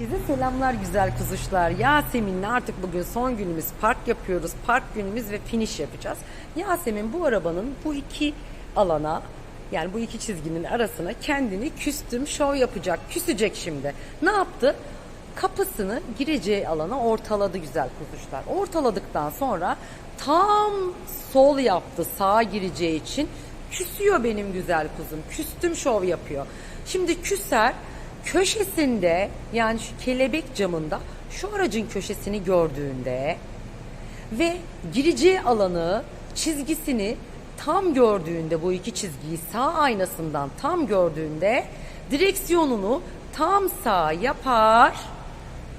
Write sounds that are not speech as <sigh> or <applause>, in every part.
Size selamlar güzel kuzuşlar. Yasemin'le artık bugün son günümüz park yapıyoruz. Park günümüz ve finish yapacağız. Yasemin bu arabanın bu iki alana yani bu iki çizginin arasına kendini küstüm şov yapacak. Küsecek şimdi. Ne yaptı? Kapısını gireceği alana ortaladı güzel kuzuşlar. Ortaladıktan sonra tam sol yaptı sağa gireceği için küsüyor benim güzel kuzum. Küstüm şov yapıyor. Şimdi küser köşesinde yani şu kelebek camında şu aracın köşesini gördüğünde ve gireceği alanı çizgisini tam gördüğünde bu iki çizgiyi sağ aynasından tam gördüğünde direksiyonunu tam sağ yapar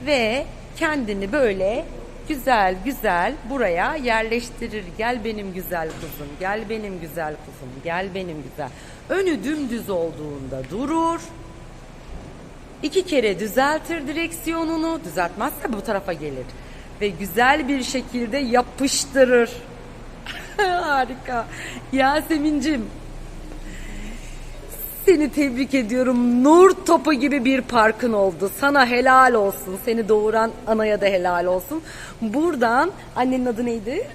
ve kendini böyle güzel güzel buraya yerleştirir. Gel benim güzel kuzum, gel benim güzel kuzum, gel benim güzel. Önü dümdüz olduğunda durur. İki kere düzeltir direksiyonunu. Düzeltmezse bu tarafa gelir. Ve güzel bir şekilde yapıştırır. <laughs> Harika. Yasemin'cim seni tebrik ediyorum. Nur topu gibi bir parkın oldu. Sana helal olsun. Seni doğuran anaya da helal olsun. Buradan annenin adı neydi?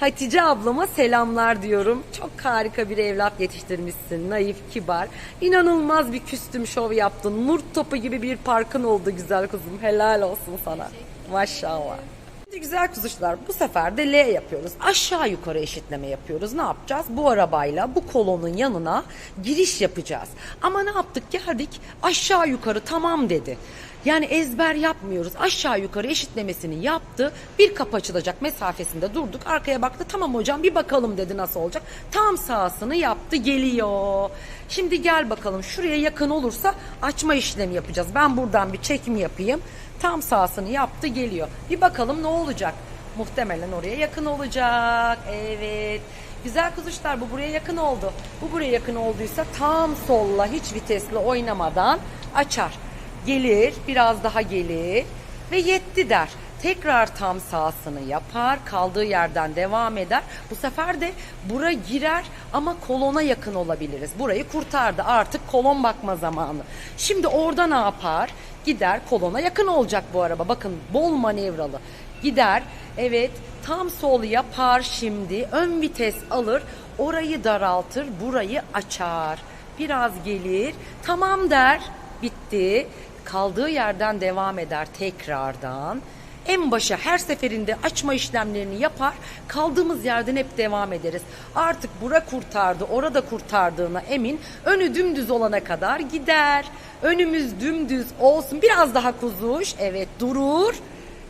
Hatice ablama selamlar diyorum. Çok harika bir evlat yetiştirmişsin. Naif, kibar. İnanılmaz bir küstüm şov yaptın. Nur topu gibi bir parkın oldu güzel kızım. Helal olsun sana. Maşallah. Şimdi güzel kuzuşlar bu sefer de L yapıyoruz. Aşağı yukarı eşitleme yapıyoruz. Ne yapacağız? Bu arabayla bu kolonun yanına giriş yapacağız. Ama ne yaptık? Geldik aşağı yukarı tamam dedi. Yani ezber yapmıyoruz. Aşağı yukarı eşitlemesini yaptı. Bir kapı açılacak mesafesinde durduk. Arkaya baktı. Tamam hocam bir bakalım dedi nasıl olacak. Tam sağsını yaptı geliyor. Şimdi gel bakalım şuraya yakın olursa açma işlemi yapacağız. Ben buradan bir çekim yapayım. Tam sağsını yaptı geliyor. Bir bakalım ne olacak. Muhtemelen oraya yakın olacak. Evet. Güzel kuzuşlar bu buraya yakın oldu. Bu buraya yakın olduysa tam solla hiç vitesle oynamadan açar. Gelir biraz daha gelir ve yetti der. Tekrar tam sağsını yapar, kaldığı yerden devam eder. Bu sefer de bura girer ama kolona yakın olabiliriz. Burayı kurtardı. Artık kolon bakma zamanı. Şimdi orada ne yapar? Gider kolona yakın olacak bu araba. Bakın bol manevralı. Gider evet tam sol yapar şimdi. Ön vites alır. Orayı daraltır. Burayı açar. Biraz gelir. Tamam der. Bitti. Kaldığı yerden devam eder tekrardan en başa her seferinde açma işlemlerini yapar. Kaldığımız yerden hep devam ederiz. Artık bura kurtardı, orada kurtardığına emin. Önü dümdüz olana kadar gider. Önümüz dümdüz olsun. Biraz daha kuzuş. Evet durur.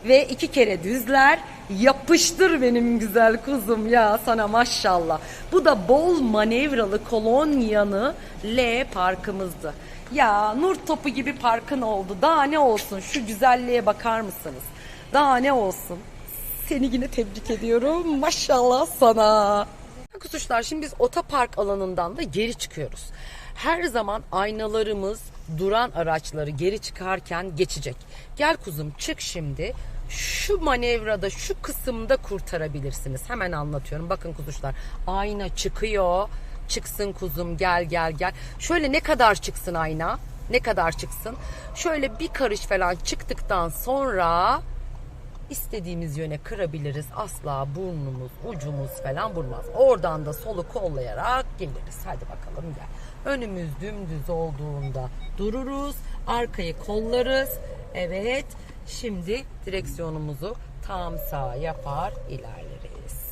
Ve iki kere düzler. Yapıştır benim güzel kuzum ya sana maşallah. Bu da bol manevralı kolonyanı L parkımızdı. Ya nur topu gibi parkın oldu. Daha ne olsun şu güzelliğe bakar mısınız? Daha ne olsun? Seni yine tebrik ediyorum. Maşallah sana. Kuzuşlar şimdi biz otopark alanından da geri çıkıyoruz. Her zaman aynalarımız duran araçları geri çıkarken geçecek. Gel kuzum çık şimdi. Şu manevrada şu kısımda kurtarabilirsiniz. Hemen anlatıyorum. Bakın kuzuşlar ayna çıkıyor. Çıksın kuzum gel gel gel. Şöyle ne kadar çıksın ayna? Ne kadar çıksın? Şöyle bir karış falan çıktıktan sonra istediğimiz yöne kırabiliriz. Asla burnumuz, ucumuz falan vurmaz. Oradan da solu kollayarak geliriz. Hadi bakalım gel. Önümüz dümdüz olduğunda dururuz. Arkayı kollarız. Evet. Şimdi direksiyonumuzu tam sağa yapar ilerleriz.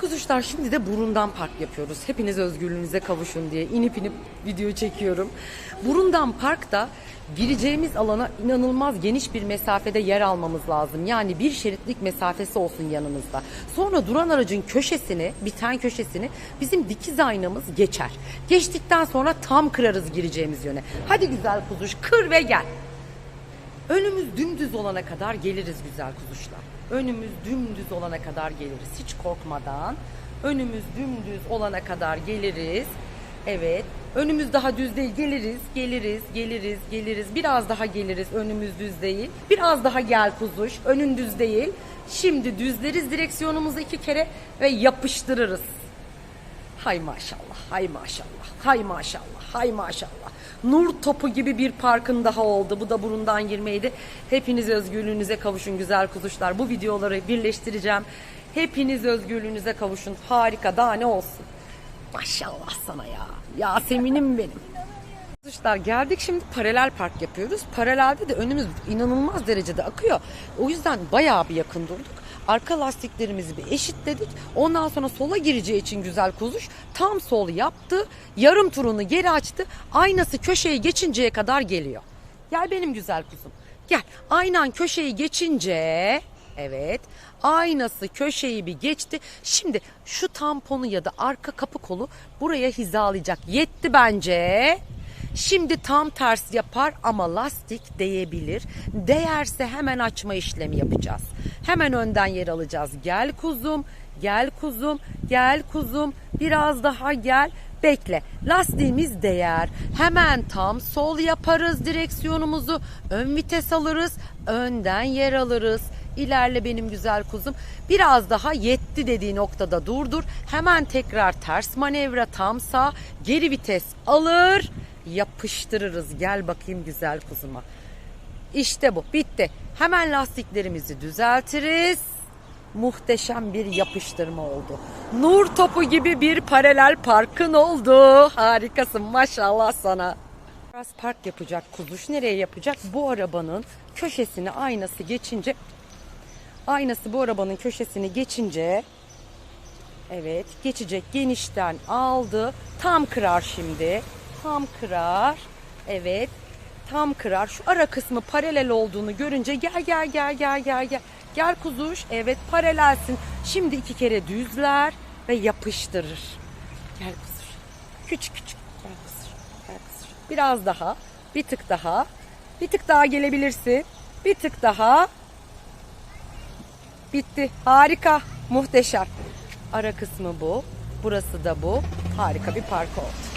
Kuzuşlar şimdi de burundan park yapıyoruz. Hepiniz özgürlüğünüze kavuşun diye inip inip video çekiyorum. Burundan parkta gireceğimiz alana inanılmaz geniş bir mesafede yer almamız lazım. Yani bir şeritlik mesafesi olsun yanımızda. Sonra duran aracın köşesini, biten köşesini bizim dikiz aynamız geçer. Geçtikten sonra tam kırarız gireceğimiz yöne. Hadi güzel kuzuş kır ve gel. Önümüz dümdüz olana kadar geliriz güzel kuzuşlar. Önümüz dümdüz olana kadar geliriz hiç korkmadan. Önümüz dümdüz olana kadar geliriz. Evet. Önümüz daha düz değil. Geliriz, geliriz, geliriz, geliriz. Biraz daha geliriz. Önümüz düz değil. Biraz daha gel kuzuş. Önün düz değil. Şimdi düzleriz direksiyonumuzu iki kere ve yapıştırırız. Hay maşallah, hay maşallah, hay maşallah, hay maşallah. Nur topu gibi bir parkın daha oldu. Bu da burundan girmeydi. Hepiniz özgürlüğünüze kavuşun güzel kuzuşlar. Bu videoları birleştireceğim. Hepiniz özgürlüğünüze kavuşun. Harika daha ne olsun. Maşallah sana ya. Yasemin'im benim. Arkadaşlar geldik şimdi paralel park yapıyoruz. Paralelde de önümüz inanılmaz derecede akıyor. O yüzden bayağı bir yakın durduk. Arka lastiklerimizi bir eşitledik. Ondan sonra sola gireceği için güzel kuzuş tam sol yaptı. Yarım turunu geri açtı. Aynası köşeyi geçinceye kadar geliyor. Gel benim güzel kuzum. Gel. Aynen köşeyi geçince Evet. Aynası köşeyi bir geçti. Şimdi şu tamponu ya da arka kapı kolu buraya hizalayacak. Yetti bence. Şimdi tam ters yapar ama lastik değebilir. Değerse hemen açma işlemi yapacağız. Hemen önden yer alacağız. Gel kuzum, gel kuzum, gel kuzum. Biraz daha gel. Bekle. Lastiğimiz değer. Hemen tam sol yaparız direksiyonumuzu. Ön vites alırız. Önden yer alırız. İlerle benim güzel kuzum. Biraz daha yetti dediği noktada durdur. Hemen tekrar ters manevra tam sağ. Geri vites alır. Yapıştırırız. Gel bakayım güzel kuzuma. İşte bu. Bitti. Hemen lastiklerimizi düzeltiriz. Muhteşem bir yapıştırma oldu. Nur topu gibi bir paralel parkın oldu. Harikasın maşallah sana. Biraz park yapacak kuzuş. Nereye yapacak? Bu arabanın köşesini aynası geçince aynası bu arabanın köşesini geçince evet geçecek genişten aldı. Tam kırar şimdi. Tam kırar. Evet. Tam kırar. Şu ara kısmı paralel olduğunu görünce gel gel gel gel gel gel. Gel kuzuş. Evet paralelsin. Şimdi iki kere düzler ve yapıştırır. Gel kuzuş. Küçük küçük. Gel kuzuş. Gel kuzuş. Biraz daha. Bir tık daha. Bir tık daha gelebilirsin. Bir tık daha. Bitti. Harika. Muhteşem. Ara kısmı bu. Burası da bu. Harika bir park oldu.